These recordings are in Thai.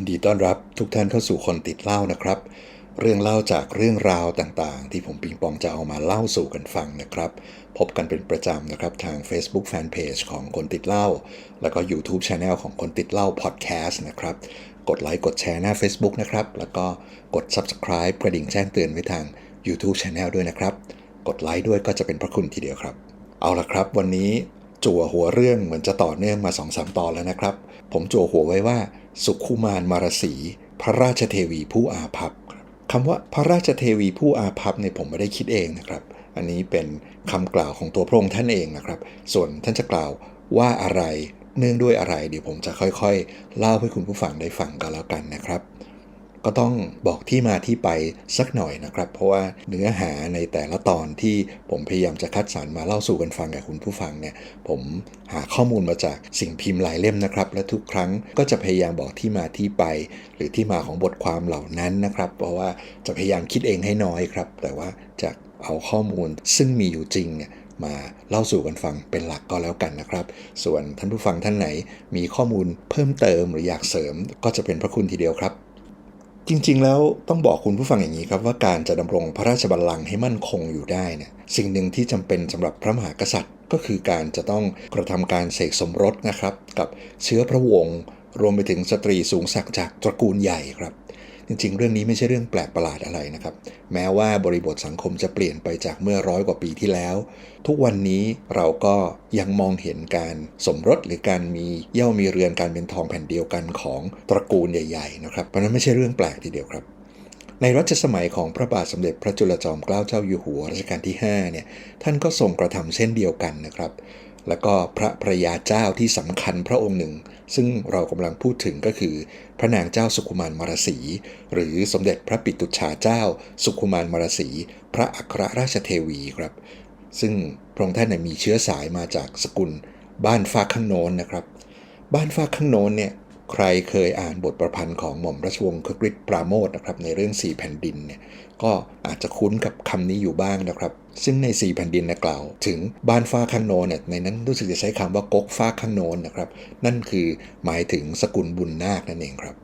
ยินดีต้อนรับทุกท่านเข้าสู่คนติดเล่านะครับ เรื่องเล่าจากเรื่องราวต่างๆ ที่ผมปิงปองจะเอามาเล่าสู่กันฟังนะครับ พบกันเป็นประจำนะครับทาง Facebook Fanpage ของคนติดเล่า แล้วก็ YouTube Channel ของคนติดเล่า Podcast นะครับ กดไลค์กดแชร์หน้า Facebook นะครับ แล้วก็กด Subscribe กระดิ่งแจ้งเตือนไว้ทาง YouTube Channel ด้วยนะครับ กดไลค์ด้วยก็จะเป็นพระคุณทีเดียวครับ เอาละครับ วันนี้จั่วหัวเรื่องเหมือนจะต่อเนื่องมา2อสตอนแล้วนะครับ ผมโจหัวไว้ว่า สุขุมานมารสี พระราชเทวีผู้อาภัพครับคำว่าพระราชเทวีผู้อาภัพเนี่ยผมไม่ได้คิดเองนะครับ อันนี้เป็นคำกล่าวของตัวพระองค์ท่านเองนะครับ ส่วนท่านจะกล่าวว่าอะไรเนื่องด้วยอะไร เดี๋ยวผมจะค่อยๆ เล่าให้คุณผู้ฟังได้ฟังกันแล้วกันนะครับ ก็ต้องบอกที่มาที่ไปสักหน่อยนะครับ เพราะว่าเนื้อหาในแต่ละตอนที่ผมพยายามจะคัดสรรมาเล่าสู่กันฟังกับคุณผู้ฟังเนี่ยผมหาข้อมูลมาจากสิ่งพิมพ์หลายเล่มนะครับ และทุกครั้งก็จะพยายามบอกที่มาที่ไป หรือที่มาของบทความเหล่านั้นนะครับ เพราะว่าจะพยายามคิดเองให้น้อยครับ แต่ว่าจะเอาข้อมูลซึ่งมีอยู่จริงเนี่ยมาเล่าสู่กันฟังเป็นหลักก็แล้วกันนะครับ ส่วนท่านผู้ฟังท่านไหนมีข้อมูลเพิ่มเติมหรืออยากเสริมก็จะเป็นพระคุณทีเดียวครับ จริง ๆ แล้วต้องบอกคุณผู้ฟังอย่างนี้ครับว่าการจะดำรงพระราชบัลลังก์ให้มั่นคงอยู่ได้เนี่ยสิ่งหนึ่งที่จำเป็นสำหรับพระมหากษัตริย์ ก็คือการจะต้องกระทำการเสกสมรสนะครับ กับเชื้อพระวงศ์รวมไปถึงสตรีสูงศักดิ์จากตระกูลใหญ่ครับ จริง ๆ เรื่องนี้ไม่ใช่เรื่องแปลกประหลาดอะไรนะครับ แม้ว่าบริบทสังคมจะเปลี่ยนไปจากเมื่อร้อยกว่าปีที่แล้ว ทุกวันนี้เราก็ยังมองเห็นการสมรสหรือการมีเย่ามีเรือนการเป็นทองแผ่นเดียวกันของตระกูลใหญ่ ๆ นะครับเพราะนั้นไม่ใช่เรื่องแปลกทีเดียวครับในรัชสมัยของพระบาทสมเด็จพระจุลจอมเกล้าเจ้าอยู่หัวรัชกาลที่5เนี่ยท่านก็ทรงกระทำเช่นเดียวกันนะครับ แล้วก็พระพระยาเจ้าที่สำคัญพระองค์หนึ่ง ซึ่งเรากำลังพูดถึงก็คือ พระนางเจ้าสุขุมารมารสี หรือสมเด็จพระปิตุชาเจ้า สุขุมารมารสี พระอัครราชเทวีครับ ซึ่งพระองค์ท่านมีเชื้อสายมาจากสกุลบ้านฟ้าข้างโน้นนะครับ บ้านฟ้าข้างโน้นเนี่ย ใครเคยอ่านบทประพันธ์ของหม่อมราชวงศ์คึกฤทธิ์ปราโมทนะครับในเรื่องสี่แผ่นดินเนี่ยก็อาจจะคุ้นกับคำนี้อยู่บ้างนะครับ ซึ่งในสี่แผ่นดินนะกล่าว ถึงบ้านฟ้าข้างโนนเนี่ยในนั้นรู้สึกจะใช้คำว่ากกฟ้าข้างโนนนะครับ นั่นคือหมายถึงสกุลบุญนาคนั่นเองครับ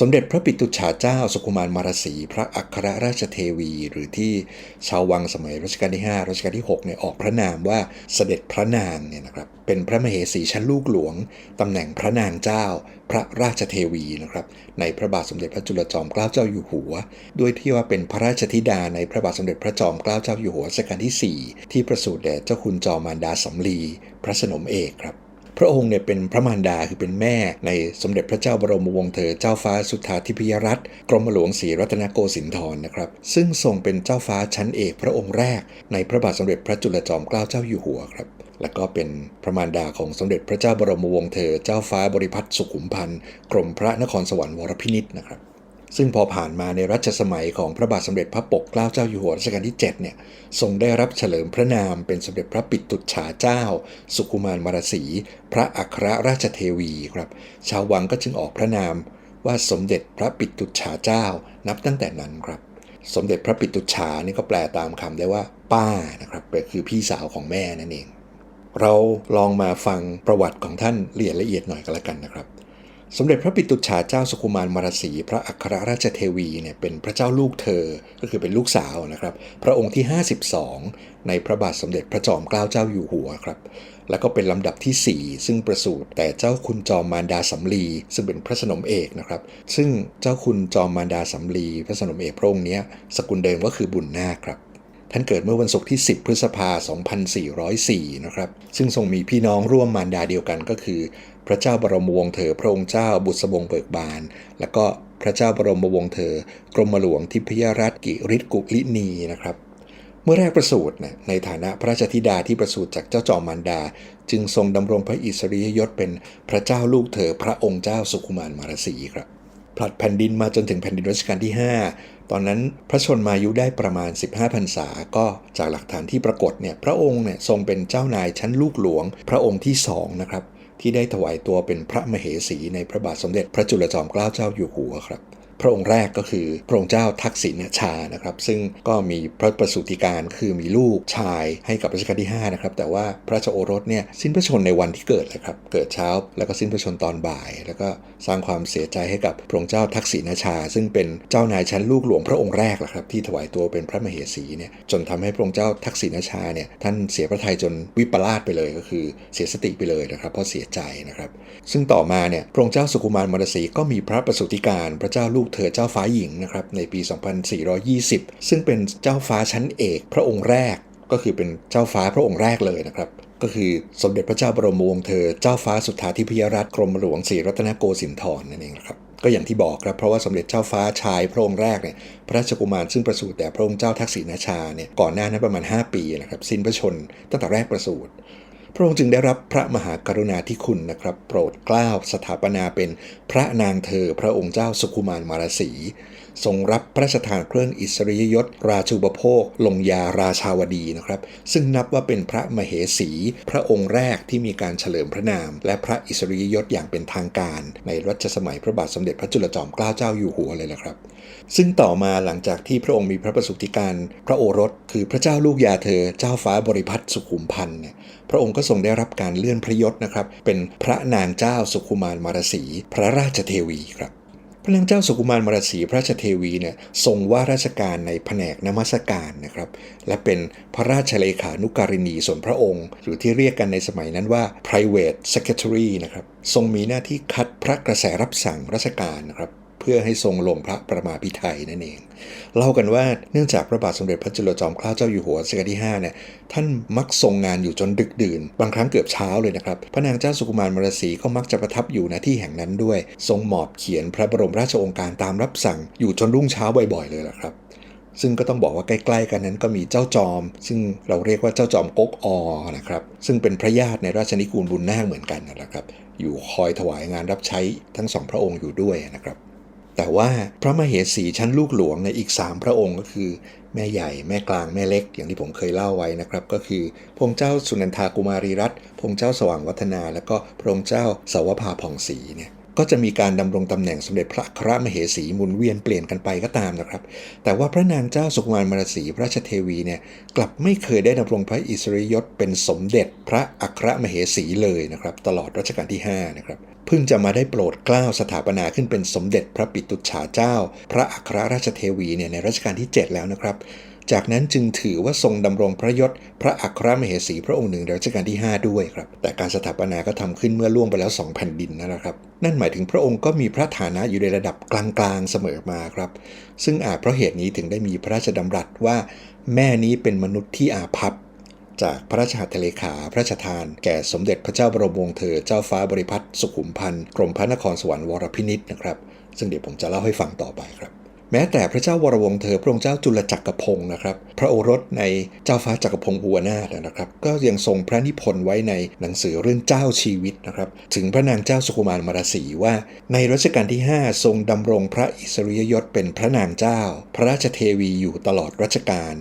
สมเด็จพระปิตุชาเจ้าสุขุมารมารสี พระอัครราชเทวี หรือที่ชาววังสมัยรัชกาลที่ 5 รัชกาลที่6เนี่ยออกพระนามว่าเสด็จพระนางเนี่ยนะครับเป็นพระมเหสีชั้นลูกหลวงตำแหน่งพระนางเจ้า พระราชเทวีนะครับในพระบาทสมเด็จพระจุลจอมเกล้าเจ้าอยู่หัว ด้วยที่ว่าเป็นพระราชธิดาในพระบาทสมเด็จพระจอมเกล้าเจ้าอยู่หัวรัชกาลที่ 4 ที่ประสูติแด่เจ้าคุณจอมมารดาสำลีพระสนมเอกครับ พระองค์เนี่ยเป็นพระมารดาคือเป็นแม่ในสมเด็จพระเจ้าบรมวงศ์เธอเจ้าฟ้าสุทธาธิพยรัตน์กรมหลวงศรีรัตนโกสินทร์นะครับ ซึ่งทรงเป็นเจ้าฟ้าชั้นเอกพระองค์แรก ในพระบาทสมเด็จพระจุลจอมเกล้าเจ้าอยู่หัวครับและก็เป็นพระมารดาของสมเด็จพระเจ้าบรมวงศ์เธอเจ้าฟ้าบริพัตรสุขุมพันธ์กรมพระนครสวรรค์วรพินิษนะครับ ซึ่งพอผ่านมาในรัชสมัยของพระบาทสมเด็จพระปกเกล้าเจ้าอยู่หัวรัชกาลที่7เนี่ยทรงได้รับเฉลิมพระนามเป็นสมเด็จพระปิตุฉาเจ้า สุขุมารมารสี พระอัครราชเทวีครับ ชาววังก็จึงออกพระนามว่าสมเด็จพระปิตุฉาเจ้า นับตั้งแต่นั้นครับ สมเด็จพระปิตุฉานี่ก็แปลตามคำได้ว่า ป้านะครับคือพี่สาวของแม่นั่นเอง เราลองมาฟังประวัติของท่านละเอียดละเอียดหน่อยกันละกันนะครับ สมเด็จพระปิตุชาเจ้าสุขุมารมารสี พระอัครราชเทวีเนี่ยเป็นพระเจ้าลูกเธอ ก็คือเป็นลูกสาวนะครับ พระองค์ที่ 52 ในพระบาทสมเด็จพระจอมเกล้าเจ้าอยู่หัวครับ แล้วก็เป็นลำดับที่ 4 ซึ่งประสูติแต่เจ้าคุณจอมมารดาสำลี ซึ่งเป็นพระสนมเอกนะครับ ซึ่งเจ้าคุณจอมมารดาสำลี พระสนมเอกพระองค์นี้สกุลเดิมก็คือบุญนาคครับ ท่านเกิดเมื่อวันศุกร์ที่ 10 พฤษภาคม2404 นะครับ ซึ่งทรงมีพี่น้องร่วมมารดาเดียวกันก็คือ พระเจ้าบรมวงศ์เธอพระองค์เจ้าบุษบงเบิกบาน และก็พระเจ้าบรมวงศ์เธอกรมหลวงทิพยรัตน์กิริศกุลินีนะครับเมื่อแรกประสูตินะในฐานะพระราชธิดาที่ประสูติจากเจ้าจอมมารดา จึงทรงดำรงพระอิสริยยศเป็นพระเจ้าลูกเธอพระองค์เจ้าสุขุมารมารสีครับ ผลัดแผ่นดินมาจนถึงแผ่นดินรัชกาลที่ 5 ตอนนั้นพระชนมายุได้ประมาณ 15พรรษา ก็จากหลักฐานที่ปรากฏเนี่ยพระองค์เนี่ยทรงเป็นเจ้านายชั้นลูกหลวง พระองค์ที่สองนะครับที่ได้ถวายตัวเป็นพระมเหสีในพระบาทสมเด็จพระจุลจอมเกล้าเจ้าอยู่หัวครับ พระองค์แรกก็คือพระองค์เจ้าทักษิณชานะครับ ซึ่งก็มีพระประสูติการคือมีลูกชายให้กับรัชกาลที่5นะครับแต่ว่าพระราชโอรสเนี่ยสิ้นพระชนในวันที่เกิดเลยครับเกิดเช้าแล้วก็สิ้นพระชนตอนบ่าย แล้วก็สร้างความเสียใจให้กับพระองค์เจ้าทักษิณชา ซึ่งเป็นเจ้านายชั้นลูกหลวงพระองค์แรกแหละครับที่ถวายตัวเป็นพระมเหสีเนี่ยจนทำให้พระองค์เจ้าทักษิณชาเนี่ยท่านเสียพระทัยจนวิปลาสไปเลยก็คือเสียสติไปเลยนะครับเพราะเสียใจนะครับ ซึ่งต่อมาเนี่ยพระองค์เจ้าสุกุมารมรสีก็มีพระประสูติการพระเจ้าลูกเธอเจ้าฟ้าหญิงนะครับในปี 2420 ซึ่งเป็นเจ้าฟ้าชั้นเอกพระองค์แรกก็คือเป็นเจ้าฟ้าพระองค์แรกเลยนะครับ ก็คือสมเด็จพระเจ้าบรมวงศ์เธอเจ้าฟ้าสุทธาธิพยรัตนกรมหลวงศรีรัตนโกสินทร์นั่นเองนะครับก็อย่างที่บอกครับเพราะว่าสมเด็จเจ้าฟ้าชายพระองค์แรกเนี่ยพระราชกุมารซึ่งประสูติแต่พระองค์เจ้าทักษิณชาเนี่ยก่อนหน้านั้นประมาณ 5 ปีนะครับสิ้นพระชนตั้งแต่แรกประสูติ พระองค์จึงได้รับพระมหากรุณาธิคุณนะครับ โปรดเกล้าสถาปนาเป็นพระนางเธอพระองค์เจ้าสุขุมารมารสีทรงรับพระราชทานเครื่องอิสริยยศ ราชูปโภค ลงยาราชาวดีนะครับ ซึ่งนับว่าเป็นพระมเหสี พระองค์แรกที่มีการเฉลิมพระนาม และพระอิสริยยศอย่างเป็นทางการ ในรัชสมัยพระบาทสมเด็จพระจุลจอมเกล้าเจ้าอยู่หัวเลยละครับ ซึ่งต่อมาหลังจากที่พระองค์มีพระประสูติการ พระโอรส คือพระเจ้าลูกยาเธอ เจ้าฟ้าบริพัตรสุขุมพันธ์เนี่ยพระองค์ก็ทรงได้รับการเลื่อนพระยศนะครับ เป็นพระนางเจ้าสุขุมารมารสี พระราชเทวีครับ พระนางเจ้าสุกุมารมรสีพระราชเทวีเนี่ยทรงว่าราชการในแผนกนมัสการนะครับ และเป็นพระราชเลขานุการิณีส่วนพระองค์ หรือที่เรียกกันในสมัยนั้นว่า private secretary นะครับ ทรงมีหน้าที่คัดพระกระแสรับสั่งราชการนะครับ เพื่อให้ทรงลงพระประมาพิไทยนั่นเอง เล่ากันว่าเนื่องจากพระบาทสมเด็จพระจุลจอมเกล้าเจ้าอยู่หัวรัชกาลที่5เนี่ยท่านมักทรงงานอยู่จนดึกดื่น บางครั้งเกือบเช้าเลยนะครับ พระนางเจ้าสุกุมารมรสีก็มักจะประทับอยู่ณที่แห่งนั้นด้วย ทรงหมอบเขียนพระบรมราชโองการตามรับสั่งอยู่จนรุ่งเช้าบ่อยๆ เลยล่ะครับซึ่งก็ต้องบอกว่าใกล้ๆกันนั้นก็มีเจ้าจอม ซึ่งเราเรียกว่าเจ้าจอมก๊กอนะครับ ซึ่งเป็นพระญาติในราชนิกูลบุญนาคเหมือนกันนะครับ อยู่คอยถวายงานรับใช้ทั้งสองพระองค์อยู่ด้วยนะครับ แต่ว่าพระมเหสีชั้นลูกหลวงในอีก 3 พระองค์ก็คือ แม่ใหญ่แม่กลางแม่เล็ก อย่างที่ผมเคยเล่าไว้นะครับ ก็คือพระองค์เจ้าสุนันทากุมารีรัตน์พระองค์เจ้าสว่างวัฒนา และก็พระองค์เจ้าสาวภาผ่องศรีเนี่ยก็จะมีการดำรงตำแหน่งสมเด็จพระครมเหสีหมุนเวียนเปลี่ยนกันไปก็ตามนะครับ แต่ว่าพระนางเจ้าสุกุมารมรสีพระราชเทวีเนี่ยกลับไม่เคยได้ดำรงพระอิสริยยศเป็นสมเด็จพระอัครมเหสีเลยนะครับ ตลอดรัชกาลที่5นะครับ เพิ่งจะมาได้โปรดเกล้าสถาปนาขึ้นเป็นสมเด็จพระปิตุฉาเจ้า พระอัครราชเทวีเนี่ยในรัชกาลที่ 7 แล้วนะครับ จากนั้นจึงถือว่าทรงดำรงพระยศ พระอัครมเหสีพระองค์หนึ่งในรัชกาลที่ 5 ด้วยครับ แต่การสถาปนาก็ทำขึ้นเมื่อล่วงไปแล้ว2แผ่นดินนะครับ นั่นหมายถึงพระองค์ก็มีพระฐานะอยู่ในระดับกลางๆเสมอมาครับ ซึ่งอาจเพราะเหตุนี้ถึงได้มีพระราชดำรัสว่า แม่นี้เป็นมนุษย์ที่อาภัพ จากพระราชหัตถเลขา พระราชทาน แก่สมเด็จพระเจ้าบรมวงศ์เธอเจ้าฟ้าบริพัตรสุขุมพันธ์กรมพระนครสวรรค์วรพินิษนะครับ ซึ่งเดี๋ยวผมจะเล่าให้ฟังต่อไปครับแม้แต่พระเจ้าวรวงศ์เธอพระองค์เจ้าจุลจักรพงศ์นะครับ พระโอรสในเจ้าฟ้าจักรพงศ์ภูวนาถนะครับ ก็ยังทรงพระนิพนธ์ไว้ในหนังสือเรื่องเจ้าชีวิตนะครับ ถึงพระนางเจ้าสุกุมารมารสีว่า ในรัชกาลที่ 5 ทรงดำรงพระอิสริยยศเป็นพระนางเจ้า พระราชเทวีอยู่ตลอดรัชกาล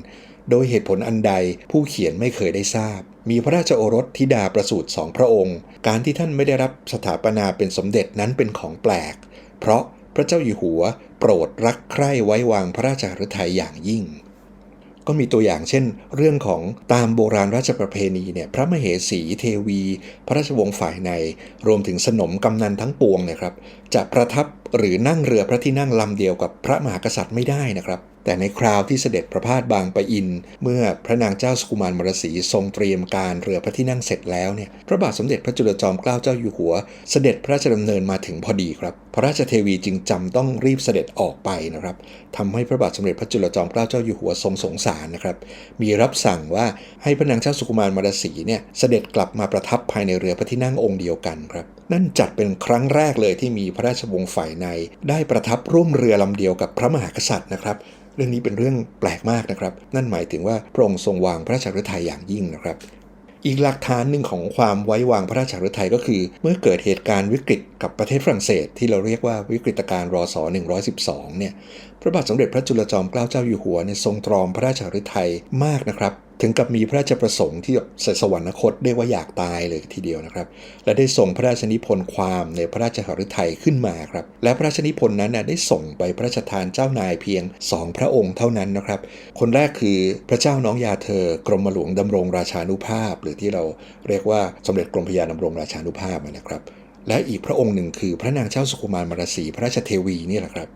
โดยเหตุผลอันใดผู้เขียนไม่เคยได้ทราบ มีพระราชโอรสธิดาประสูติสองพระองค์ การที่ท่านไม่ได้รับสถาปนาเป็นสมเด็จนั้นเป็นของแปลก เพราะพระเจ้าอยู่หัว โปรดรักใคร่ไว้วางพระราชฤทัยอย่างยิ่ง ก็มีตัวอย่างเช่น เรื่องของตามโบราณราชประเพณีเนี่ยพระมเหสีเทวี พระราชวงศ์ฝ่ายใน รวมถึงสนมกำนันทั้งปวงเนี่ยครับ จะประทับหรือนั่งเรือพระที่นั่งลำเดียวกับพระมหากษัตริย์ไม่ได้นะครับ แต่ในคราวที่เสด็จประพาสบางปะอิน เมื่อพระนางเจ้าสุกุมารมรสีทรงเตรียมการเรือพระที่นั่งเสร็จแล้วเนี่ยพระบาทสมเด็จพระจุลจอมเกล้าเจ้าอยู่หัว เสด็จพระราชดำเนินมาถึงพอดีครับ พระราชเทวีจึงจำต้องรีบเสด็จออกไปนะครับทำให้พระบาทสมเด็จพระจุลจอมเกล้าเจ้าอยู่หัวทรงสงสารนะครับมีรับสั่งว่าให้พระนางเจ้าสุกุมารมรสีเนี่ยเสด็จกลับมาประทับภายในเรือพระที่นั่งองค์เดียวกันครับนั่นจัดเป็นครั้งแรกเลยที่มีพระราชวงศ์ฝ่ายใน ได้ประทับร่วมเรือลำเดียวกับพระมหากษัตริย์นะครับเรื่องนี้เป็นเรื่องแปลกมากนะครับ นั่นหมายถึงว่าพระองค์ทรงวางพระราชฤทัยอย่างยิ่งนะครับ อีกหลักฐานหนึ่งของความไว้วางพระราชฤทัยก็คือ เมื่อเกิดเหตุการณ์วิกฤตกับประเทศฝรั่งเศส ที่เราเรียกว่าวิกฤตการณ์รอส112 เนี่ย พระบาทสมเด็จพระจุลจอมเกล้าเจ้าอยู่หัวเนี่ยทรงตรอมพระราชฤทัยมากนะครับ ถึงกับมีพระราชประสงค์ที่แบบสวรรคตเรียกว่าอยากตายเลยทีเดียวนะครับ และได้ส่งพระราชนิพนธ์ความในพระราชหฤทัยขึ้นมาครับ และพระราชนิพนธ์นั้นได้ส่งไปพระราชทานเจ้านายเพียงสองพระองค์เท่านั้นนะครับ คนแรกคือพระเจ้าน้องยาเธอกรมหลวงดำรงราชานุภาพ หรือที่เราเรียกว่าสมเด็จกรมพระยาดำรงราชานุภาพนะครับและอีกพระองค์หนึ่งคือพระนางเจ้าสุขุมารมารสีพระราชเทวีนี่แหละครับ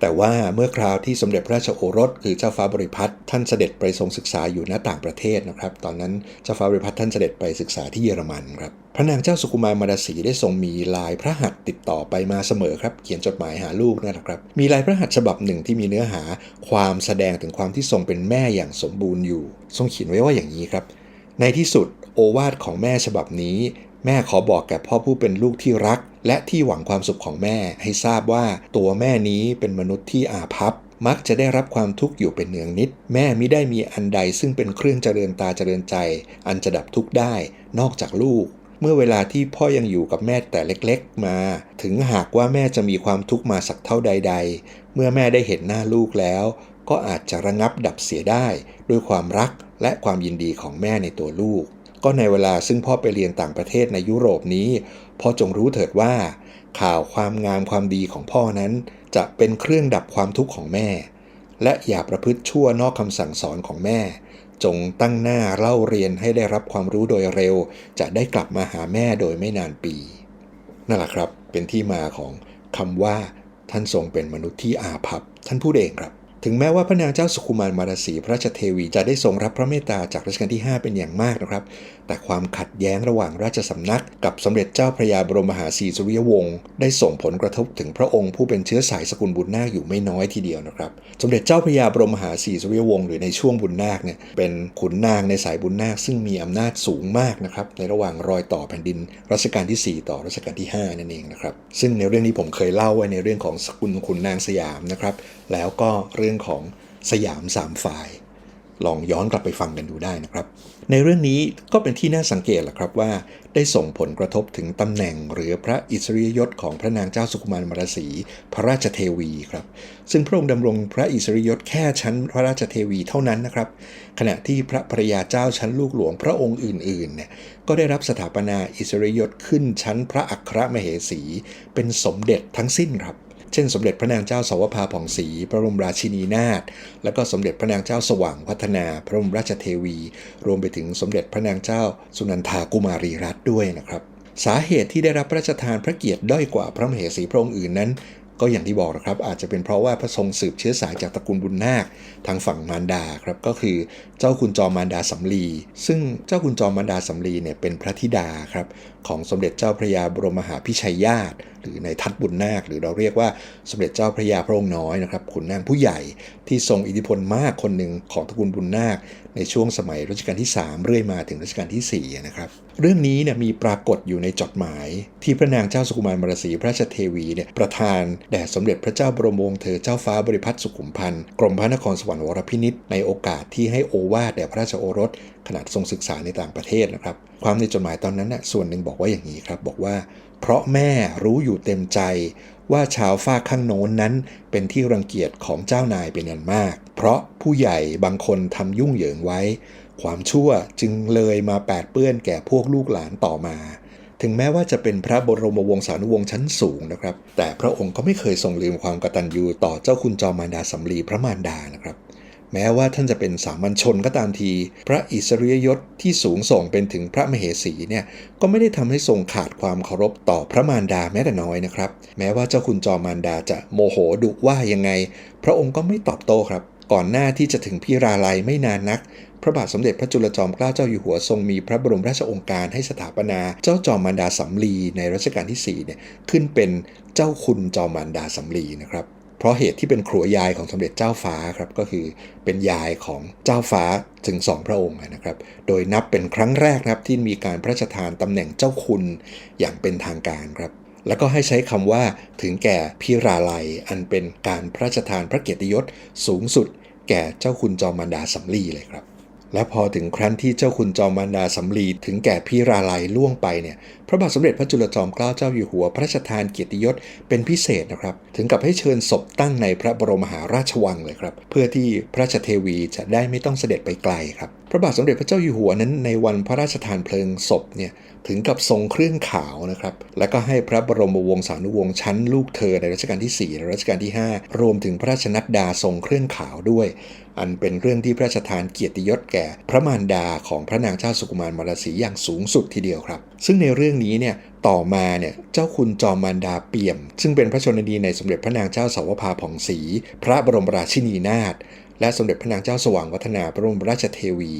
แต่ว่าเมื่อคราวที่สมเด็จพระราชโอรส คือเจ้าฟ้าบริพัตรท่านเสด็จไปทรงศึกษาอยู่ณต่างประเทศนะครับ ตอนนั้นเจ้าฟ้าบริพัตรท่านเสด็จไปศึกษาที่เยอรมันครับพระนางเจ้าสุขุมารมารสีได้ทรงมีลายพระหัตถ์ติดต่อไปมาเสมอครับ เขียนจดหมายหาลูกนะครับ มีลายพระหัตถ์ฉบับหนึ่งที่มีเนื้อหาความแสดงถึงความที่ทรงเป็นแม่อย่างสมบูรณ์อยู่ ทรงเขียนไว้ว่าอย่างนี้ครับ ในที่สุดโอวาทของแม่ฉบับนี้ แม่ขอบอกแก่พ่อผู้เป็นลูกที่รัก และที่หวังความสุขของแม่ให้ทราบว่าตัวแม่นี้เป็นมนุษย์ที่อาภัพมักจะได้รับความทุกข์อยู่เป็นเนืองนิด แม่มิได้มีอันใดซึ่งเป็นเครื่องเจริญตาเจริญใจ อันจะดับทุกข์ได้ นอกจากลูก เมื่อเวลาที่พ่อยังอยู่กับแม่แต่เล็กๆมา ถึงหากว่าแม่จะมีความทุกข์มาสักเท่าใด ๆ เมื่อแม่ได้เห็นหน้าลูกแล้ว ก็อาจจะระงับดับเสียได้ ด้วยความรักและความยินดีของแม่ในตัวลูก ก็ในเวลาซึ่งพ่อไปเรียนต่างประเทศในยุโรปนี้ พ่อจงรู้เถิดว่า ข่าวความงามความดีของพ่อนั้น จะเป็นเครื่องดับความทุกข์ของแม่ และอย่าประพฤติชั่วนอกคำสั่งสอนของแม่ จงตั้งหน้าเล่าเรียนให้ได้รับความรู้โดยเร็ว จะได้กลับมาหาแม่โดยไม่นานปี นั่นแหละครับ เป็นที่มาของคำว่า ท่านทรงเป็นมนุษย์ที่อาภัพท่านพูดเองครับ ถึงแม้ว่าพระนางเจ้าสุขุมารมารสีพระราชเทวีจะได้ทรงรับพระเมตตาจากรัชกาลที่ 5 เป็นอย่างมากนะครับ แต่ความขัดแย้งระหว่างราชสำนัก กับสมเด็จเจ้าพระยาบรมมหาศรีสุริยวงศ์ได้ส่งผลกระทบถึงพระองค์ผู้เป็นเชื้อสายสกุลบุญนาคอยู่ไม่น้อยทีเดียวนะครับ สมเด็จเจ้าพระยาบรมมหาศรีสุริยวงศ์หรือในช่วงบุญนาคเนี่ยเป็นขุนนางในสายบุญนาคซึ่งมีอำนาจสูงมากนะครับในระหว่างรอยต่อแผ่นดินรัชกาลที่ 4 ต่อรัชกาลที่ 5 นั่นเองนะครับซึ่งในเรื่องนี้ผมเคยเล่าไว้ในเรื่องของสกุลขุนนางสยามนะครับแล้วก็เรื่องื่องของสยามสามฝ่าย ลองย้อนกลับไปฟังกันดูได้นะครับ ในเรื่องนี้ก็เป็นที่น่าสังเกตแหละครับว่า ได้ส่งผลกระทบถึงตำแหน่งหรือพระอิสริยยศของพระนางเจ้าสุขุมารมารสี พระราชเทวีครับ ซึ่งพระองค์ดำรงพระอิสริยยศแค่ชั้นพระราชเทวีเท่านั้นนะครับ ขณะที่พระภรยาเจ้าชั้นลูกหลวงพระองค์อื่นๆเนี่ยก็ได้รับสถาปนาอิสริยยศขึ้นชั้นพระอัครมเหสี เป็นสมเด็จทั้งสิ้นครับ เช่นสมเด็จพระนางเจ้าสาวภาผ่องศรีพระบรมราชินีนาถและก็สมเด็จพระนางเจ้าสว่างพัฒนา พระบรมราชเทวี รวมไปถึงสมเด็จพระนางเจ้าสุนันทากุมารีรัตน์ด้วยนะครับสาเหตุที่ได้รับพระราชทานพระเกียรติด้อยกว่าพระมเหสีพระองค์อื่นนั้น ก็อย่างที่บอกนะครับ อาจจะเป็นเพราะว่าพระทรงสืบเชื้อสายจากตระกูลบุญนาคทางฝั่งมารดาครับก็คือเจ้าคุณจอมมารดาสำลีซึ่งเจ้าคุณจอมมารดาสำลีเนี่ยเป็นพระธิดาครับของสมเด็จเจ้าพระยาบรมมหาพิชัยญาติ หรือในทัดบุญนาค หรือเราเรียกว่าสมเด็จเจ้าพระยาพระองค์น้อยนะครับขุนนางผู้ใหญ่ที่ทรงอิทธิพลมากคนหนึ่งของตระกูลบุญนาค ในช่วงสมัยรัชกาลที่ 3 เรื่อยมาถึงรัชกาลที่4นะครับเรื่องนี้เนี่ยมีปรากฏอยู่ในจดหมาย ที่พระนางเจ้าสุขุมารมรสีพระราชเทวีเนี่ยประทานแด่สมเด็จพระเจ้าบรมวงศ์เธอเจ้าฟ้าบริพัตรสุขุมพันธ์กรมพระนครสวรรค์วรพินิษในโอกาสที่ให้โอวาทแด่พระราชโอรสขณะทรงศึกษาในต่างประเทศนะครับ ความในจดหมายตอนนั้นน่ะส่วนหนึ่งบอกว่าอย่างนี้ครับ บอกว่า เพราะแม่รู้อยู่เต็มใจว่าชาวฝ้าข้างโน้นนั้น เป็นที่รังเกียจของเจ้านายเป็นอย่างมาก เพราะผู้ใหญ่บางคนทำยุ่งเหยิงไว้ ความชั่วจึงเลยมาแปดเปื้อนแก่พวกลูกหลานต่อมา ถึงแม้ว่าจะเป็นพระบรมวงศานุวงศ์ชั้นสูงนะครับ แต่พระองค์ก็ไม่เคยทรงลืมความกตัญญูต่อเจ้าคุณจอมมารดาสำลีพระมารดานะครับ แม้ว่าท่านจะเป็นสามัญชนก็ตามที พระอิสริยยศที่สูงส่งเป็นถึงพระมเหสีเนี่ยก็ไม่ได้ทำให้ทรงขาดความเคารพต่อพระมารดาแม้แต่น้อยนะครับ แม้ว่าเจ้าคุณจอมมารดาจะโมโหดุว่ายังไง พระองค์ก็ไม่ตอบโต้ครับ ก่อนหน้าที่จะถึงพิราลัยไม่นานนัก พระบาทสมเด็จพระจุลจอมเกล้าเจ้าอยู่หัวทรงมีพระบรมราชองค์การให้สถาปนาเจ้าจอมมารดาสำลีในรัชกาลที่4เนี่ยขึ้นเป็นเจ้าคุณจอมมารดาสำลีนะครับ เพราะเหตุที่เป็นครัวยายของสมเด็จเจ้าฟ้าครับก็คือเป็นยายของเจ้าฟ้าถึงสองพระองค์นะครับ โดยนับเป็นครั้งแรกนะครับที่มีการพระราชทานตำแหน่งเจ้าคุณอย่างเป็นทางการครับแล้วก็ให้ใช้คำว่าถึงแก่พิราลัย อันเป็นการพระราชทานพระเกียรติยศสูงสุด แก่เจ้าคุณจอมมารดาสำลีเลยครับ และพอถึงครั้นที่เจ้าคุณจอมมารดาสำลีถึงแก่พิราลัยล่วงไปเนี่ย พระบาทสมเด็จพระจุลจอมเกล้าเจ้าอยู่หัว พระราชทานเกียรติยศเป็นพิเศษนะครับ ถึงกับให้เชิญศพตั้งในพระบรมหาราชวังเลยครับ เพื่อที่พระราชเทวีจะได้ไม่ต้องเสด็จไปไกลครับ พระบาทสมเด็จพระเจ้าอยู่หัวนั้นในวันพระราชทานเพลิงศพเนี่ยถึงกับทรงเครื่องขาวนะครับ และก็ให้พระบรมวงศานุวงศ์ชั้นลูกเธอในรัชกาลที่ 4 และรัชกาลที่ 5 รวมถึงพระราชนัดดาทรงเครื่องขาวด้วย อันเป็นเรื่องที่พระราชทานเกียรติยศแก่พระมารดาของพระนางเจ้าสุกุมารมรสีอย่างสูงสุดทีเดียวครับ ซึ่งในเรื่องนี้เนี่ยต่อมาเนี่ยเจ้าคุณจอมมารดาเปี่ยม ซึ่งเป็นพระชนนีในสมเด็จพระนางเจ้าสาวภาผ่องศรีพระบรมราชินีนาถ และสมเด็จพระนางเจ้าสว่างวัฒนาพระบรมราชเทวี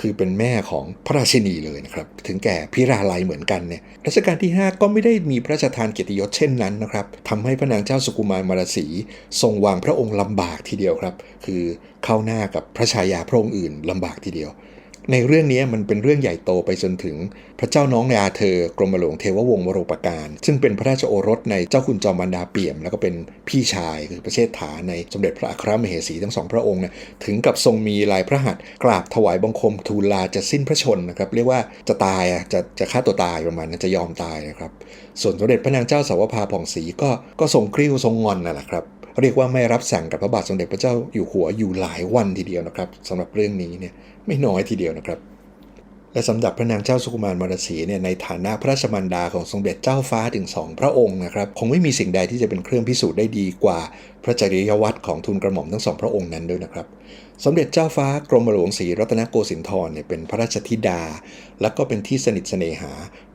คือเป็นแม่ของพระราชินีเลยนะครับ ถึงแก่พิราลัยเหมือนกันเนี่ยรัชกาลที่ 5 ก็ไม่ได้มีพระราชทานเกียรติยศเช่นนั้นนะครับทำให้พระนางเจ้าสุกุมารมารสี ทรงวางพระองค์ลำบากทีเดียวครับ คือเข้าหน้ากับพระชายาพระองค์อื่นลำบากทีเดียว ในเรื่องนี้มันเป็นเรื่องใหญ่โตไปจนถึงพระเจ้าน้องนาเธอกรมหลวงเทววงศ์วโรปการ ซึ่งเป็นพระราชโอรสในเจ้าคุณจอมบรรดาเปี่ยม แล้วก็เป็นพี่ชายคือพระเชษฐาในสมเด็จพระอัครมเหสีทั้งสองพระองค์เนี่ยถึงกับทรงมีลายพระหัตถ์กราบถวายบังคมทูลลาจะสิ้นพระชนนะครับเรียกว่าจะตายอะจะจะฆ่าตัวตายประมาณนั้นจะยอมตายนะครับ ส่วนสมเด็จพระนางเจ้าสาวภาผ่องศรีก็ก็ทรงกริ้วทรงงอนนั่นแหละครับเรียกว่าไม่รับสั่งกับพระบาทสมเด็จพระเจ้าอยู่หัวอยู่หลายวันทีเดียวนะครับสำหรับเรื่องนี้เนี่ย ไม่น้อยทีเดียวนะครับ และสำหรับพระนางเจ้าสุกุมารมารสีเนี่ยในฐานะพระราชมารดาของสมเด็จเจ้าฟ้าถึงสองพระองค์นะครับคงไม่มีสิ่งใดที่จะเป็นเครื่องพิสูจน์ได้ดีกว่า พระจริยวัตรของทูลกระหม่อมทั้งสองพระองค์นั้นด้วยนะครับ สมเด็จเจ้าฟ้ากรมหลวงศรีรัตนโกสินทร์เนี่ยเป็นพระราชธิดา และก็เป็นที่สนิทเสน่หา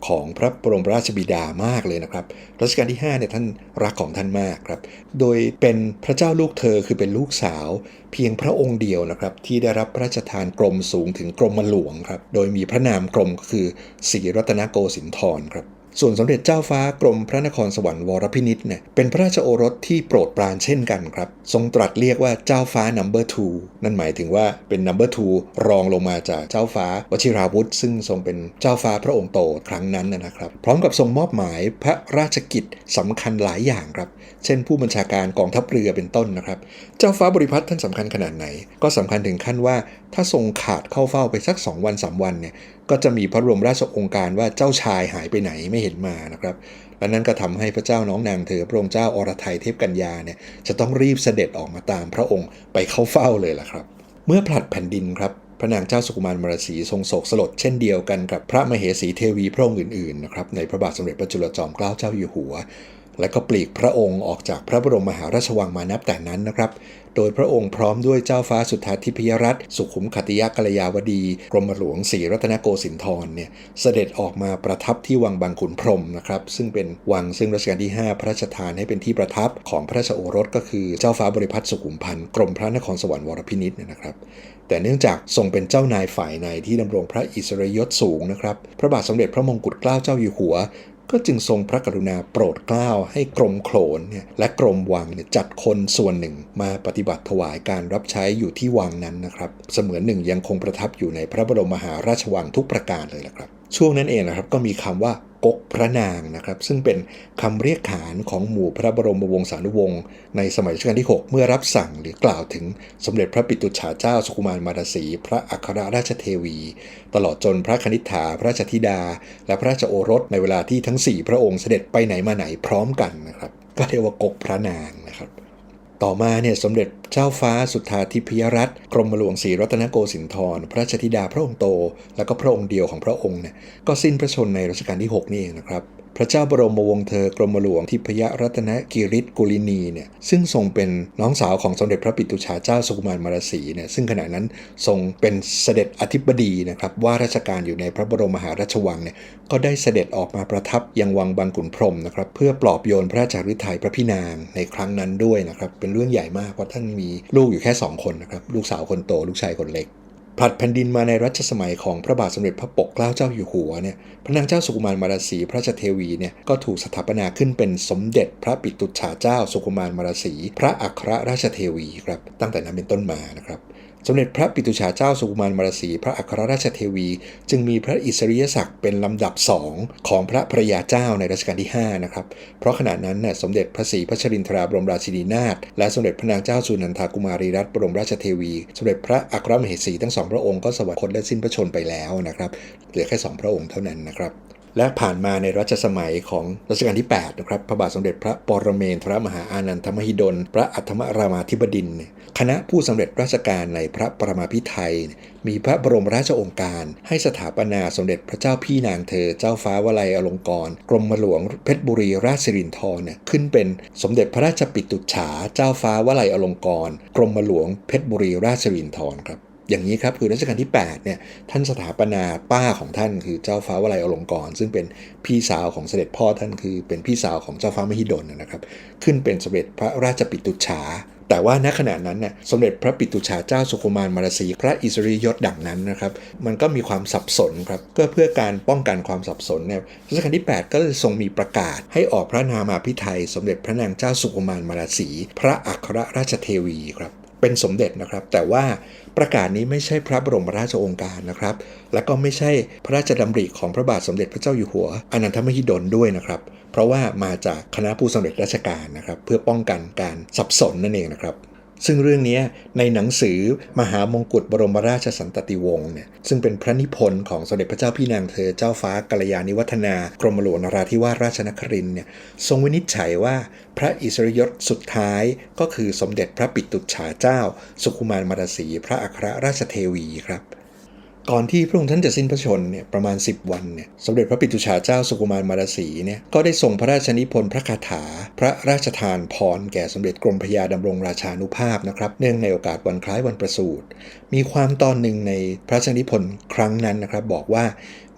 ของพระบรมราชบิดามากเลยนะครับรัชกาลที่5เนี่ยท่านรักของท่านมากครับ โดยเป็นพระเจ้าลูกเธอคือเป็นลูกสาว เพียงพระองค์เดียวนะครับ ที่ได้รับพระราชทานกรมสูงถึงกรมหลวงครับ โดยมีพระนามกรมก็คือศรีรัตนโกสินทร์ครับ ส่วนสมเด็จเจ้าฟ้ากรมพระนครสวรรค์วรพินิษฐ์เนี่ยเป็นพระราชโอรสที่โปรดปรานเช่นกันครับ ทรงตรัสเรียกว่าเจ้าฟ้า number two นั่นหมายถึงว่าเป็น number two รองลงมาจากเจ้าฟ้าวชิราวุธ ซึ่งทรงเป็นเจ้าฟ้าพระองค์โตครั้งนั้นนะครับ พร้อมกับทรงมอบหมายพระราชกิจสำคัญหลายอย่างครับ เช่นผู้บัญชาการกองทัพเรือเป็นต้นนะครับ เจ้าฟ้าบริพัตรท่านสำคัญขนาดไหน ก็สำคัญถึงขั้นว่า ถ้าทรงขาดเข้าเฝ้าไปสัก 2 วัน 3 วันเนี่ยก็จะมีพระบรมราชองค์การว่าเจ้าชายหายไปไหนไม่เห็นมานะครับและนั้นก็ทำให้พระเจ้าน้องนางเธอพระองค์เจ้าอรไทยเทพกัญญาเนี่ยจะต้องรีบเสด็จออกมาตามพระองค์ไปเข้าเฝ้าเลยล่ะครับ เมื่อผลัดแผ่นดินครับพระนางเจ้าสุกุมารมรสีทรงโศกสลดเช่นเดียวกันกับพระมเหสีเทวีพระองค์อื่นๆนะครับในพระบาทสมเด็จพระจุลจอมเกล้าเจ้าอยู่หัว และก็ปลีกพระองค์ออกจากพระบรมมหาราชวังมานับแต่นั้นนะครับ โดยพระองค์พร้อมด้วยเจ้าฟ้าสุทธาธิพยรัตน์สุขุมขติยกัลยาวดี กรมหลวงศรีรัตนโกสินทร์เนี่ยเสด็จออกมาประทับที่วังบางขุนพรหมนะครับซึ่งเป็นวังซึ่งรัชกาลที่ 5 พระราชทานให้เป็นที่ประทับของพระราชโอรสก็คือเจ้าฟ้าบริพัตรสุขุมพันธ์กรมพระนครสวรรค์วรพินิจนะครับแต่เนื่องจากทรงเป็นเจ้านายฝ่ายในที่ดำรงพระอิสริยยศสูงนะครับพระบาทสมเด็จพระมงกุฎเกล้าเจ้าอยู่หัว ก็จึงทรงพระกรุณาโปรดเกล้าให้กรมโขนเนี่ยและกรมวังเนี่ยจัดคนส่วนหนึ่งมาปฏิบัติถวายการรับใช้อยู่ที่วังนั้นนะครับ เสมือนหนึ่งยังคงประทับอยู่ในพระบรมมหาราชวังทุกประการเลยละครับ ช่วงนั้นเองนะครับก็มีคำว่ากกพระนางนะครับ ซึ่งเป็นคำเรียกขานของหมู่พระบรมวงศานุวงศ์ในสมัยรัชกาลที่ 6 เมื่อรับสั่งหรือกล่าวถึงสมเด็จพระปิตุฉาเจ้าสุกุมารมารสี พระอัครราชเทวี ตลอดจนพระคณิษฐา พระราชธิดา และพระราชโอรสในเวลาที่ทั้ง 4 พระองค์เสด็จไปไหนมาไหนพร้อมกันนะครับ ก็เรียกว่ากกพระนาง ต่อมาเนี่ยสมเด็จเจ้าฟ้าสุทธาธิพยรัตน์กรมหลวงศรีรัตนโกสินทร์พระราชธิดาพระองค์โต และก็พระองค์เดียวของพระองค์เนี่ยก็สิ้นพระชนในรัชกาลที่ 6 นี่เองนะครับ พระเจ้าบรมวงศ์เธอกรมหลวงทิพยรัตนกิริตกุลินีเนี่ยซึ่งทรงเป็นน้องสาวของสมเด็จพระปิตุฉาเจ้าสุกุมารมารสีเนี่ยซึ่งขณะนั้นทรงเป็นเสด็จอธิบดีนะครับว่าราชการอยู่ในพระบรมมหาราชวังเนี่ยก็ได้เสด็จออกมาประทับยังวังบางขุนพรมนะครับเพื่อปลอบโยนพระราชาฤทัยพระพี่นางในครั้งนั้นด้วยนะครับเป็นเรื่องใหญ่มากเพราะท่านมีลูกอยู่แค่ 2 คนนะครับลูกสาวคนโตลูกชายคนเล็ก ผลัดแผ่นดินมาในรัชสมัยของพระบาทสมเด็จพระปกเกล้าเจ้าอยู่หัวเนี่ยพระนางเจ้าสุกุมารมารสีพระราชเทวีเนี่ยก็ถูกสถาปนาขึ้นเป็นสมเด็จพระปิตุฉาเจ้าสุกุมารมารสีพระอัครราชเทวีครับตั้งแต่นั้นเป็นต้นมานะครับ สมเด็จพระปิตุฉาเจ้าสุกุมารมารสีพระอัครราชเทวี จึงมีพระอิสริยศักดิ์เป็นลำดับสองของพระภรยาเจ้าในรัชกาลที่5นะครับ เพราะขณะนั้นน่ยสมเด็จพระศรีพัชรินทราบรมราชินีนาถและสมเด็จพระนางเจ้าสุนันทากุมารีรัตนบรมราชเทวี สมเด็จพระอัครมเหสีทั้งสองพระองค์ก็สวรรคตและสิ้นพระชนไปแล้วนะครับเหลือแค่สองพระองค์เท่านั้นนะครับและผ่านมาในรัชสมัยของรัชกาลที่8นะครับพระบาทสมเด็จพระปรเมนทรมหาอานันทมหิดล พระอัฏฐมรามาธิบดินทร์เนี่ย คณะผู้สำเร็จราชการในพระประมาพิไทย มีพระบรมราชโองการ ให้สถาปนาสมเด็จพระเจ้าพี่นางเธอ เจ้าฟ้าวลัยอลงกรณ์กรมหลวงเพชรบุรีราชสิรินธรเนี่ยขึ้นเป็นสมเด็จพระราชปิตุฉา เจ้าฟ้าวลัยอลงกรณ์กรมหลวงเพชรบุรีราชสิรินธรครับ อย่างนี้ครับคือรัชกาลที่8เนี่ยท่านสถาปนาป้าของท่านคือเจ้าฟ้าวลัยอลงกรซึ่งเป็นพี่สาวของเสด็จพ่อท่านคือเป็นพี่สาวของเจ้าฟ้ามหิดลนะครับขึ้นเป็นสมเด็จพระราชปิตุฉาแต่ว่าณขณะนั้นเนี่ยสมเด็จพระปิตุฉาเจ้าสุขุมารมารสีพระอิสริยยศดังนั้นนะครับมันก็มีความสับสนครับก็เพื่อการป้องกันความสับสนเนี่ยรัชกาลที่ 8 ก็เลยทรงมีประกาศ ให้ออกพระนามาพิไทย สมเด็จพระนางเจ้าสุขุมารมารสี พระอัครราชเทวีครับเป็นสมเด็จนะครับ แต่ว่า ประกาศนี้ไม่ใช่พระบรมราชโองการนะครับ และก็ไม่ใช่พระราชดำริของพระบาทสมเด็จพระเจ้าอยู่หัวอนันทมหิดลด้วยนะครับ เพราะว่ามาจากคณะผู้สำเร็จราชการนะครับ เพื่อป้องกันการสับสนนั่นเองนะครับ ซึ่งเรื่องนี้ในหนังสือมหามงกุฎบรมราชสันตติวงศ์เนี่ยซึ่งเป็นพระนิพนธ์ของสมเด็จพระเจ้าพี่นางเธอเจ้าฟ้ากัลยาณิวัฒนากรมหลวงนราธิวาสราชนครินเนี่ยทรงวินิจฉัยว่าพระอิสริยศสุดท้ายก็คือสมเด็จพระปิตุฉาเจ้า สุขุมารมารสีพระอัครราชเทวีครับ ก่อนที่พระองค์ท่านจะสิ้นพระชนเนี่ยประมาณ 10 วันเนี่ยสมเด็จพระปิตุฉาเจ้าสุกุมารมารสีเนี่ยก็ได้ทรงพระราชนิพนธ์พระคาถา พระราชทานพรแก่สมเด็จกรมพระยาดำรงราชานุภาพนะครับเนื่องในโอกาสวันคล้ายวันประสูติมีความตอนหนึ่งในพระราชนิพนธ์ครั้งนั้นนะครับ บอกว่า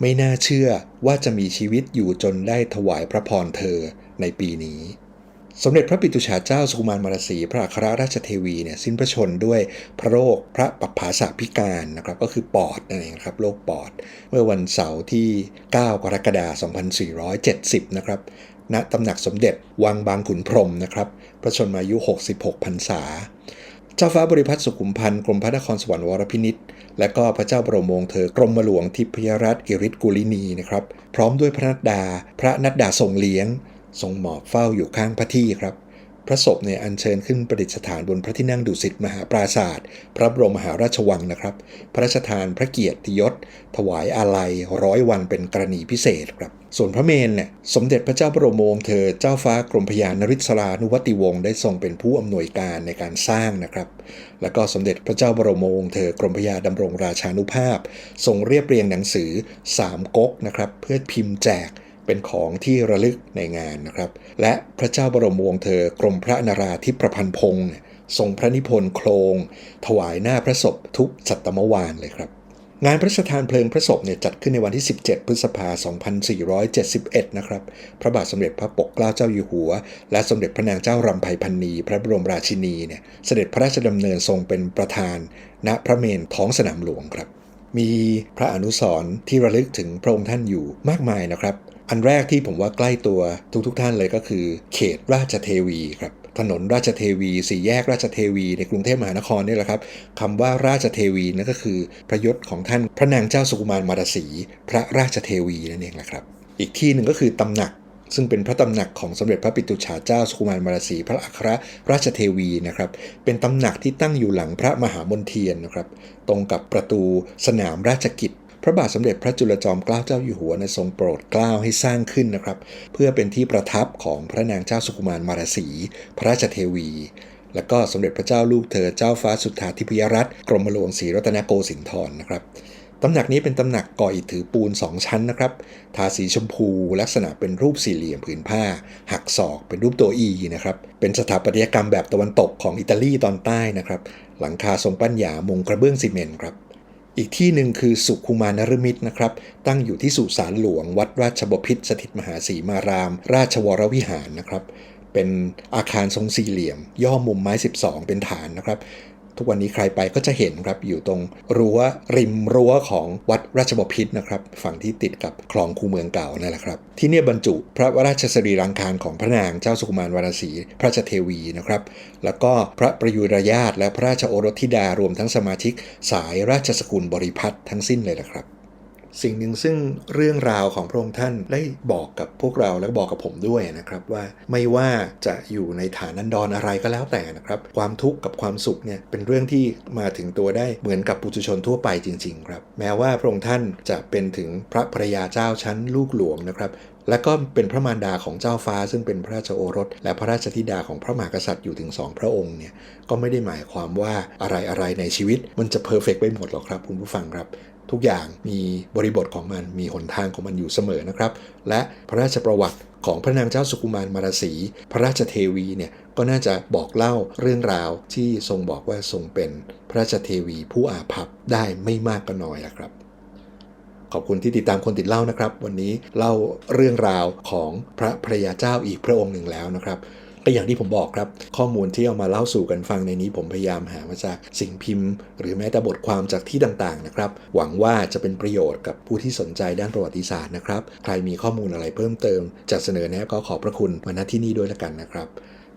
ไม่น่าเชื่อว่าจะมีชีวิตอยู่จนได้ถวายพระพรเธอในปีนี้ สมเด็จพระปิตุฉาเจ้าสุกุมารมารสี พระอัครราชเทวีเนี่ยสิ้นพระชนด้วยพระโรคพระปัปภาสะพิการนะครับก็คือปอดนั่นเองครับโรคปอด เมื่อวันเสาร์ที่ 9 กรกฎาคม 2470 นะครับณตำหนักสมเด็จวังบางขุนพรมนะครับพระชนมายุ 66พรรษา เจ้าฟ้าบริพัตรสุขุมพันธ์กรมพระนครสวรรค์วรพินิษและก็พระเจ้าบรมวงศ์เธอกรมหลวงทิพยรัตน์อิริศกุลินีนะครับพร้อมด้วยพระนัดดา พระนัดดาทรงเลี้ยง ทรงหมอบเฝ้าอยู่ข้างพระที่ครับ พระศพเนี่ยอัญเชิญขึ้นประดิษฐานบนพระที่นั่งดุสิตมหาปราศาสตร์พระบรมมหาราชวังนะครับ พระราชทานพระเกียรติยศ ถวายอาลัยร้อยวันเป็นกรณีพิเศษครับ ส่วนพระเมนเนี่ยสมเด็จพระเจ้าบรมวงศ์เธอเจ้าฟ้ากรมพยานริศรานุวัติวงศ์ได้ทรงเป็นผู้อำนวยการในการสร้างนะครับ แล้วก็สมเด็จพระเจ้าบรมวงศ์เธอกรมพยาดำรงราชานุภาพทรงเรียบเรียงหนังสือสามก๊กนะครับเพื่อพิมพ์แจก เป็นของที่ระลึกในงานนะครับ และพระเจ้าบรมวงศ์เธอกรมพระนาราธิประพันธ์พงศ์ทรงพระนิพนธ์โครงถวายหน้าพระศพทุกสัตมวานเลยครับ งานพระราชทานเพลิงพระศพเนี่ยจัดขึ้นในวันที่ 17 พฤษภาคม2471 นะครับ พระบาทสมเด็จพระปกเกล้าเจ้าอยู่หัว และสมเด็จพระนางเจ้ารำไพพันนี พระบรมราชินีเนี่ยเสด็จพระราชดำเนินทรงเป็นประธาน ณพระเมรุท้องสนามหลวงครับมีพระอนุสรณ์ที่ระลึกถึงพระองค์ท่านอยู่มากมายนะครับ อันแรกที่ผมว่าใกล้ตัวทุกๆทท่านเลยก็คือ เขตราชเทวีครับถนนราชเทวีสี่แยกราชเทวีในกรุงเทพมหานครนี่แหละครับคำว่าราชเทวีนั่นก็คือพระยศของท่านพระนางเจ้าสุกุมารมารสี พระราชเทวีนั่นเองแหละครับ อีกที่หนึ่งก็คือตำหนัก ซึ่งเป็นพระตำหนักของสมเด็จพระปิตุฉาเจ้าสุกุมารมารสี พระอัครราชเทวีนะครับเป็นตำหนักที่ตั้งอยู่หลังพระมหามนเทียนนะครับตรงกับประตูสนามราชกิจ พระบาทสมเด็จพระจุลจอมเกล้าเจ้าอยู่หัวในทรงโปรดเกล้าให้สร้างขึ้นนะครับ เพื่อเป็นที่ประทับของพระนางเจ้าสุกุมารมารสี พระราชเทวี และก็สมเด็จพระเจ้าลูกเธอเจ้าฟ้าสุทธาธิพยรัตน์กรมหลวงศรีรัตนโกสินทร์นะครับตำหนักนี้เป็นตำหนักก่ออิฐถือปูน 2 ชั้นนะครับ ทาสีชมพูลักษณะเป็นรูปสี่เหลี่ยมผืนผ้า หักศอกเป็นรูปตัวอีนะครับ เป็นสถาปัตยกรรมแบบตะวันตกของอิตาลีตอนใต้นะครับ หลังคาทรงปั้นหยามุงกระเบื้องซีเมนต์ครับ อีกที่หนึ่งคือสุขุมานรมิตรนะครับ ตั้งอยู่ที่สุสานหลวง วัดราชบพิตรสถิตมหาสีมาราม ราชวรวิหารนะครับ เป็นอาคารทรงสี่เหลี่ยม ย่อมุมไม้ 12 เป็นฐานนะครับ ทุกวันนี้ใครไปก็จะเห็นครับอยู่ตรงรั้วริมรั้วของวัดราชบพิตรนะครับฝั่งที่ติดกับคลองคูเมืองเก่านั่นแหละครับ ที่เนี่ยบรรจุพระวราชสรีรังคารของพระนางเจ้าสุขุมารวรรณสีพระราชเทวีนะครับ แล้วก็พระประยุรญาตและพระราชโอรสธิดารวมทั้งสมาชิกสายราชสกุลบริพัตรทั้งสิ้นเลยนะครับ สิ่งหนึ่งซึ่งเรื่องราวของพระองค์ท่านได้บอกกับพวกเราและบอกกับผมด้วยนะครับว่าไม่ว่าจะอยู่ในฐานันดรอะไรก็แล้วแต่นะครับ ความทุกข์กับความสุขเนี่ยเป็นเรื่องที่มาถึงตัวได้เหมือนกับปุถุชนทั่วไปจริง ๆ ครับ แม้ว่าพระองค์ท่านจะเป็นถึงพระภรยาเจ้าชั้นลูกหลวงนะครับและก็เป็นพระมารดาของเจ้าฟ้า ซึ่งเป็นพระราชโอรส และพระราชธิดาของพระมหากษัตริย์อยู่ถึงสองพระองค์เนี่ยก็ไม่ได้หมายความว่าอะไรอะไรๆในชีวิต มันจะเพอร์เฟกไปหมดหรอกครับคุณผู้ฟังครับ ทุกอย่างมีบริบทของมันมีหนทางของมันอยู่เสมอนะครับ และพระราชประวัติของพระนางเจ้าสุกุมารมารสี พระราชเทวีเนี่ยก็น่าจะบอกเล่าเรื่องราวที่ทรงบอกว่าทรงเป็นพระราชเทวีผู้อาภัพได้ไม่มากก็น้อยอะครับ ขอบคุณที่ติดตามคนติดเล่านะครับ วันนี้เล่าเรื่องราวของพระพระยาเจ้าอีกพระองค์หนึ่งแล้วนะครับ ก็อย่างที่ผมบอกครับ ข้อมูลที่เอามาเล่าสู่กันฟังในนี้ผมพยายามหามาจากสิ่งพิมพ์ หรือแม้แต่บทความจากที่ต่างๆนะครับ หวังว่าจะเป็นประโยชน์กับผู้ที่สนใจด้านประวัติศาสตร์นะครับ ใครมีข้อมูลอะไรเพิ่มเติมจะเสนอแนะก็ขอบพระคุณมาณที่นี่ด้วยละกันนะครับ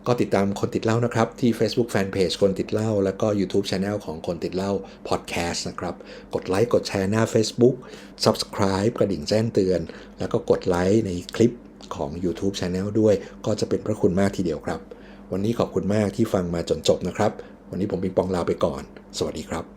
ก็ติดตามคนติดเล่านะครับ ที่ Facebook Fanpage คนติดเล่า แล้วก็ YouTube Channel ของคนติดเล่า Podcast นะครับ กดไลค์กดแชร์หน้า Facebook Subscribe กระดิ่งแจ้งเตือน แล้วก็กดไลค์ในคลิป ของ YouTube Channel ด้วย ก็จะเป็นพระคุณมากทีเดียวครับ วันนี้ขอบคุณมากที่ฟังมาจนจบนะครับ วันนี้ผมปิงปองลาไปก่อน สวัสดีครับ